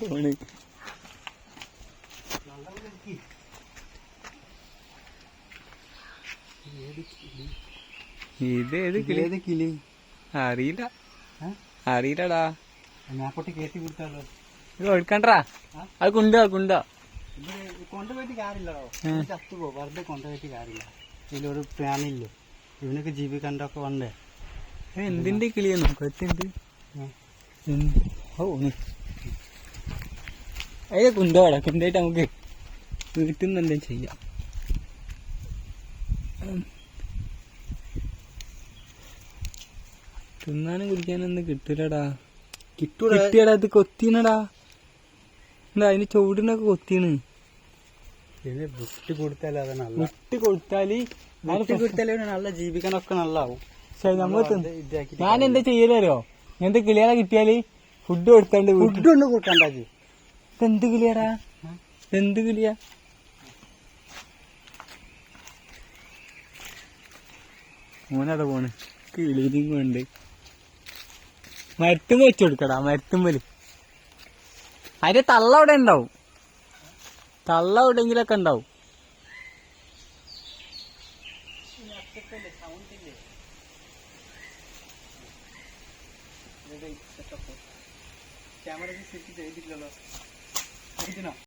Phone ഇത് ഏത് കിളി? ഏത് കിളി? അറിയില്ല? അറിയില്ലടാ. ഞാൻ കേട്ടി കൊടുത്താലോ ഇത് ഒഴുക്കണ്ടാ? അത് കുണ്ടോ കുണ്ടോ ഇത് കൊണ്ടുപോയിട്ട് കാര്യമില്ലടോ. ഏ. ഇത് ചത്തുപോ വെറുതെ കൊണ്ടുപോയിട്ട് കാര്യമില്ല. ഇതിലൊരു പ്രാണില്ലേ ഇവനൊക്കെ ജീവിക്കണ്ടൊക്കെ വന്നേ. എന്തിന്റെ കിളിയെന്നോ നീ അതിനെ കുണ്ടോടാ കുന്തായിട്ട് നമുക്ക് വീട്ടിൽ നിന്ന് എന്തെങ്കിലും ചെയ്യാം. തിന്നാനും തിന്നാനും കുടിക്കാനൊന്നും കിട്ടൂലടാ. കിട്ടൂടാ. കിട്ടിയടാ ഇത് കൊത്തിനടാ. എന്താ അതിന് ചുവടിനൊക്കെ കൊത്തിന് വിട്ട് കൊടുത്താലേ വിട്ട് കൊടുത്താൽ വിട്ട് കൊടുത്താലേ ഇവന് നല്ല ജീവിക്കാനൊക്കെ ഇതാക്കിയിട്ട് ഞാൻ എന്താ ചെയ്യലോ ഇങ്ങനത്തെ കിളികളെ കിട്ടിയാൽ ഫുഡ് കൊടുത്തണ്ട് ഫുഡ് ഒന്ന് കൊടുക്കണ്ടാക്കി എന്ത് കിളിയാടാ? എന്ത് കിളിയാ? മോനതാ പോണ്. കിളിയും കൊണ്ട് മരത്തും വെച്ചു കൊടുക്കടാ മരത്തുമ്പൽ അതിന്റെ തള്ള അവിടെ ഉണ്ടാവും. തള്ള എവിടെയെങ്കിലൊക്കെ ഉണ്ടാവും. ক্যামেরা সেফটিতে এদিকে না